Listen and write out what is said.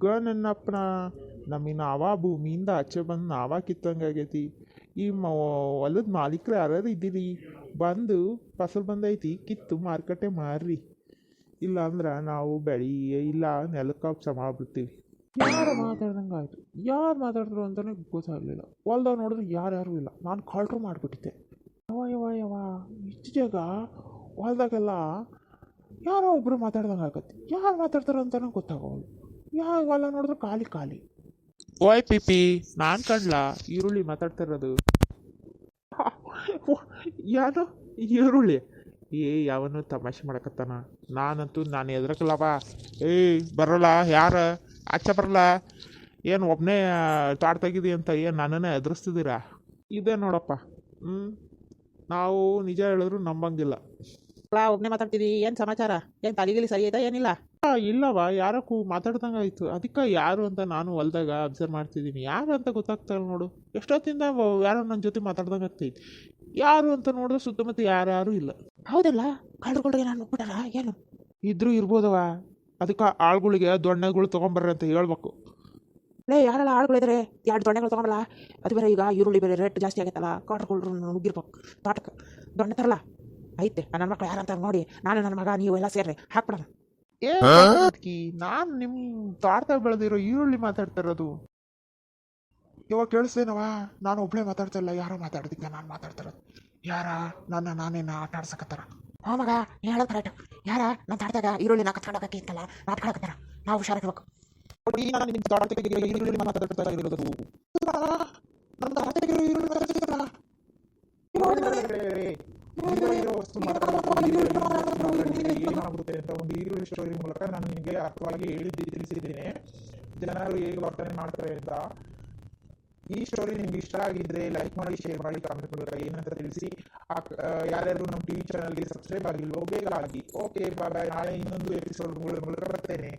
ದುಗ್ಗ ನನ್ನಪ್ಪನ ನಮಗೆ ನಾವಾ ಭೂಮಿಯಿಂದ ಆಚೆ ಬಂದು ನಾವಾ ಕಿತ್ತಂಗೆ ಆಗೈತಿ. ಈ ಮ, ಹೊಲದ ಮಾಲೀಕರು ಯಾರ್ಯಾರು ಇದ್ದೀರಿ? ಬಂದು ಫಸಲು ಬಂದೈತಿ, ಕಿತ್ತು ಮಾರುಕಟ್ಟೆ ಮಾರ್ರಿ. ಇಲ್ಲಾಂದ್ರೆ ನಾವು ಬೆಳಿ, ಇಲ್ಲ ನೆಲಕ್ಕೆ ಸಮ ಬಿಡ್ತೀವಿ ಯಾರು ಮಾತಾಡ್ದಂಗೆ ಆಯಿತು? ಯಾರು ಮಾತಾಡಿದ್ರು ಅಂತಲೇ ಗೊತ್ತಾಗಲಿಲ್ಲ. ಹೊಲ್ದಾಗ ನೋಡಿದ್ರೆ ಯಾರ್ಯಾರು ಇಲ್ಲ. ನಾನು ಕಾಲ್ಟ್ರು ಮಾಡಿಬಿಟ್ಟಿದ್ದೆ. ಯವ ಯವ ಯವ ಇಷ್ಟು ಜಾಗ ಹೊಲ್ದಾಗೆಲ್ಲ ಯಾರೋ ಒಬ್ಬರು ಮಾತಾಡ್ದಂಗೆ ಆಗತ್ತೆ. ಯಾರು ಮಾತಾಡ್ತಾರೋ ಅಂತಲೂ ಗೊತ್ತಾಗೋಲ್ಲ ಯಾವ ಹೊಲ ನೋಡಿದ್ರು ಖಾಲಿ ಖಾಲಿ. ಓಯ್ ಪಿಪಿ ನಾನು ಕಂಡ್ಲ ಈರುಳ್ಳಿ ಮಾತಾಡ್ತಿರೋದು. ಯಾರು ಈರುಳ್ಳಿ? ಏ ಯಾವನು ತಮಾಷೆ ಮಾಡಕತ್ತಾನ. ನಾನಂತೂ ನಾನು ಎದ್ರಕಲ್ಲವ ಏಯ್ ಬರಲ್ಲ ಯಾರು? ಆಚೆ ಬರಲ್ಲ. ಏನು ಒಬ್ಬನೇ ತಾಡ್ತಾಗಿದಿ ಅಂತ ಏನು ನನ್ನನ್ನೇ ಎದುರಿಸ್ತಿದ್ದೀರಾ ಇದೆ ನೋಡಪ್ಪ. ಹ್ಞೂ ನಾವು ನಿಜ ಹೇಳಿದ್ರು ನಂಬಂಗಿಲ್ಲ. ಅಲ್ಲ ಒಬ್ಬನೇ ಮಾತಾಡ್ತಿದ್ದಿ ಏನು ಸಮಾಚಾರ? ಏನು ತಲೆಗಿಲಿ ಸರಿ ಆಯ್ತಾ ಏನಿಲ್ಲ? ಇಲ್ಲವಾ ಇಲ್ಲವ ಯಾರೋ ಕೂ ಮಾತಾಡ್ದಂಗೆ ಆಯಿತು. ಅದಕ್ಕೆ ಯಾರು ಅಂತ ನಾನು ಹೊಲ್ದಾಗ ಅಬ್ಸರ್ವ್ ಮಾಡ್ತಿದ್ದೀನಿ. ಯಾರು ಅಂತ ಗೊತ್ತಾಗ್ತಾ ಇಲ್ಲ ನೋಡು. ಎಷ್ಟೊತ್ತಿಂದ ಯಾರೋ ನನ್ನ ಜೊತೆ ಮಾತಾಡ್ದಂಗೆ ಆಗ್ತೈತಿ. ಯಾರು ಅಂತ ನೋಡಿದ್ರೆ ಸುತ್ತಮುತ್ತ ಯಾರ್ಯಾರು ಇಲ್ಲ. ಹೌದಲ್ಲ? ಕಳ್ರುಗಳ್ರಿಗೆ ನಾನು ಬಿಡಲ್ಲ ಏನು? ಇದ್ರೂ ಇರ್ಬೋದವ ಅದಕ್ಕೆ ಆಳುಗಳಿಗೆ ದೊಣ್ಣೆಗಳು ತೊಗೊಂಬರ್ರಿ ಅಂತ ಹೇಳ್ಬೇಕು. ಲೇ ಯಾರೆಲ್ಲ ಆಳುಗಳಿದ್ರೆ? ಎರಡು ದೊಣ್ಣೆಗಳು ತೊಗೊಂಬಲ್ಲ ಅದು ಬೇರೆ ಈಗ ಈರುಳ್ಳಿ ಬೇರೆ ರೇಟ್ ಜಾಸ್ತಿ ಆಗೈತಲ್ಲ? ನಾನು ನುಗ್ಗಿರ್ಬೇಕು ತೋಟಕ್ಕೆ ದೊಣ್ಣೆ ತರಲ್ಲ ಐತೆ. ನನ್ನ ಮಕ್ಳು ಯಾರಂತ ನೋಡಿ ನಾನು ನನ್ನ ಮಗ ನೀವು ಎಲ್ಲ ಸೇರ್ರಿ. ಹಾಕ್ಬಿಡೋಣ. ಏ ನಾನು ನಿಮ್ಮ ತೋಟದಾಗ ಬೆಳೆದಿರೋ ಈರುಳ್ಳಿ ಮಾತಾಡ್ತಾ ಇರೋದು ಇವಾಗ ಕೇಳಿಸ್ತೇನವ ನಾನು ಒಬ್ಳೆ ಮಾತಾಡ್ತಾ ಇಲ್ಲ ಯಾರೋ ಮಾತಾಡ್ದಿಕ್ಕ ನಾನು ಮಾತಾಡ್ತಾ ಇರೋದು ಯಾರ? ನನ್ನ ನಾನೇನ ಆಟ ಆಡ್ಸಕತ್ತಾರ ಹೋ ಮಗ ನೀ ಹೇಳೋದು ಕರೆಕ್ಟ್ ಯಾರ? ನನ್ನ ತಾಡ್ದಾಗ ಈರುಳ್ಳಿ ನಾ ಕತ್ಕೊಂಡೋಗಕ್ಕೆ ಇತ್ತಲ್ಲ ನಾಟ್ಕೊಳಕತ್ತಾರ ನಾವು ಹುಷಾರಾಗಿರ್ಬೇಕು ನಾನು ಈರುಳ್ಳಿ ಮಾತಾಡ್ತಾ ಇರೋದು. ವಸ್ತು ಏನಾಗುತ್ತೆ ಅಂತ ಒಂದು ಈರುಳ್ಳಿ ಸ್ಟೋರಿ ಮೂಲಕ ನಾನು ನಿಮಗೆ ಅರ್ಥವಾಗಿ ಹೇಳಿದ್ದು ತಿಳಿಸಿದ್ದೇನೆ ಜನರು ಹೇಗೆ ವರ್ತನೆ ಮಾಡ್ತಾರೆ ಅಂತ ಈ ಸ್ಟೋರಿ ನಿಮ್ಗೆ ಇಷ್ಟ ಆಗಿದ್ರೆ ಲೈಕ್ ಮಾಡಿ ಶೇರ್ ಮಾಡಿ ಕಾಮೆಂಟ್ ಮೂಲಕ ಏನಂತ ತಿಳಿಸಿ ಯಾರ್ಯಾರು ನಮ್ಮ ಟಿವಿ ಚಾನಲ್ಗೆ ಸಬ್ಸ್ಕ್ರೈಬ್ ಆಗಿಲ್ವೋ ಬೇಗ ಆಗಿ ಓಕೆ ಬಾಯ್ ನಾಳೆ ಇನ್ನೊಂದು ಎಪಿಸೋಡ್ ಮೂಲಕ ಬರ್ತೇನೆ